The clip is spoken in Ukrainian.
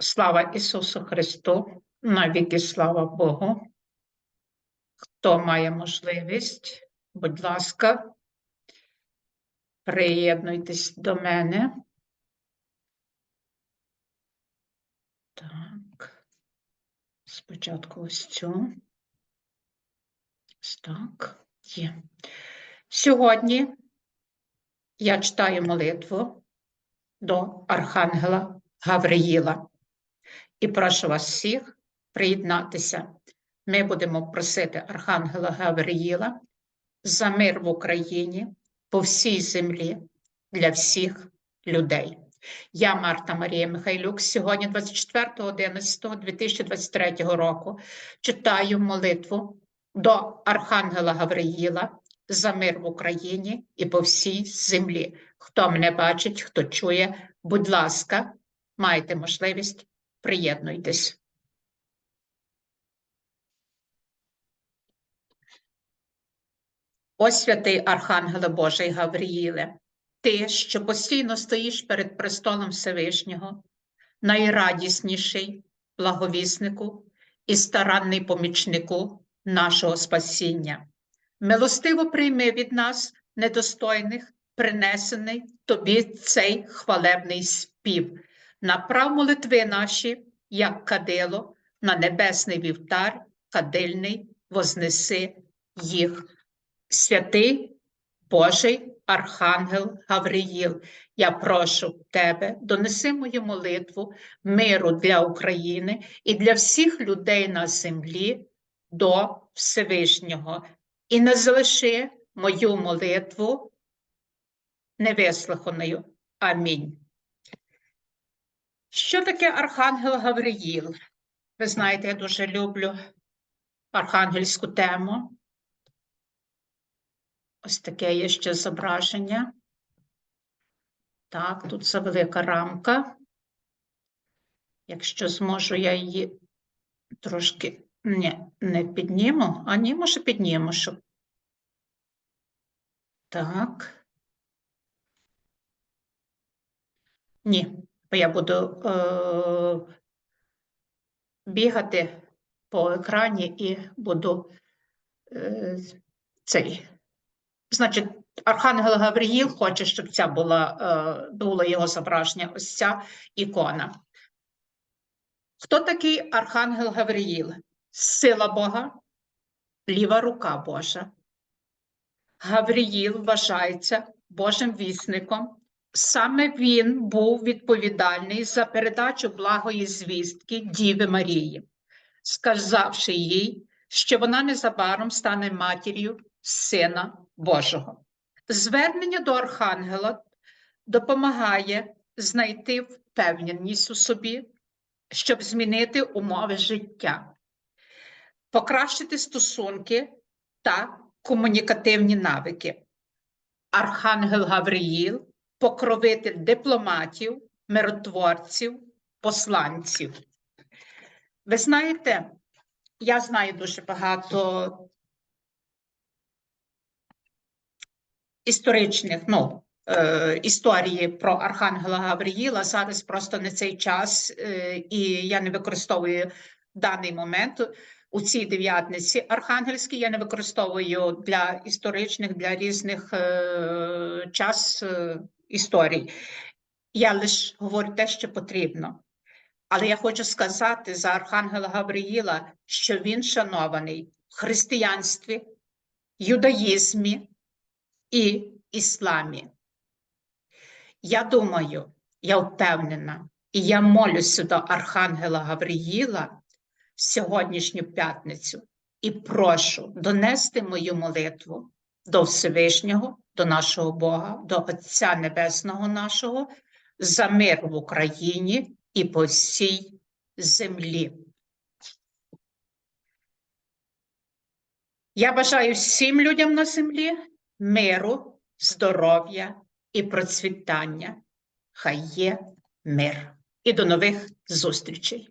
Слава Ісусу Христу, навіки слава Богу. Хто має можливість, будь ласка, приєднуйтесь до мене. Так. Спочатку ось цю. Так, є. Сьогодні я читаю молитву до Архангела Гавриїла. І прошу вас всіх приєднатися. Ми будемо просити Архангела Гавриїла за мир в Україні по всій землі для всіх людей. Я Марта Марія Михайлюк. Сьогодні, 24.11.2023 року, читаю молитву до Архангела Гавриїла за мир в Україні і по всій землі. Хто мене бачить, хто чує, будь ласка, маєте можливість приєднуйтесь. Ось святий Архангеле Божий Гавріїле, ти, що постійно стоїш перед престолом Всевишнього, найрадісніший благовіснику і старанний помічнику нашого спасіння. Милостиво прийми від нас, недостойних, принесений тобі цей хвалебний спів, направ молитви наші, як кадило, на небесний вівтар, кадильний, вознеси їх. Святий Божий Архангел Гавриїл, я прошу тебе, донеси мою молитву миру для України і для всіх людей на землі до Всевишнього, і не залиши мою молитву невислуханою. Амінь. Що таке Архангел Гавриїл? Ви знаєте, я дуже люблю архангельську тему. Ось таке є ще зображення. Так, тут завелика рамка. Якщо зможу, я її трошки ні, не підніму, а ні, може, підніму, щоб. Так. Ні, бо я буду е, бігати по екрані і буду е, цей. Значить, Архангел Гавриїл хоче, щоб ця була е, було його зображення, ось ця ікона. Хто такий Архангел Гавриїл? Сила Бога, ліва рука Божа. Гавриїл вважається Божим вісником. Саме він був відповідальний за передачу благої звістки Діви Марії, сказавши їй, що вона незабаром стане матір'ю Сина Божого. Звернення до Архангела допомагає знайти впевненість у собі, щоб змінити умови життя, покращити стосунки та комунікативні навики. Архангел Гавриїл покровитель дипломатів, миротворців, посланців. Ви знаєте, я знаю дуже багато історичних ну, е, історії про Архангела Гавриїла. Зараз просто не цей час, е, і я не використовую даний момент у цій дев'ятниці архангельській. Я не використовую для історичних, для різних е, час е, історій. Я лише говорю те, що потрібно. Але я хочу сказати за Архангела Гавриїла, що він шанований в християнстві, юдаїзмі і ісламі. Я думаю, я впевнена, і я молюся до Архангела Гавриїла сьогоднішню п'ятницю і прошу донести мою молитву до Всевишнього, до нашого Бога, до Отця Небесного нашого, за мир в Україні і по всій землі. Я бажаю всім людям на землі миру, здоров'я і процвітання. Хай є мир. І до нових зустрічей!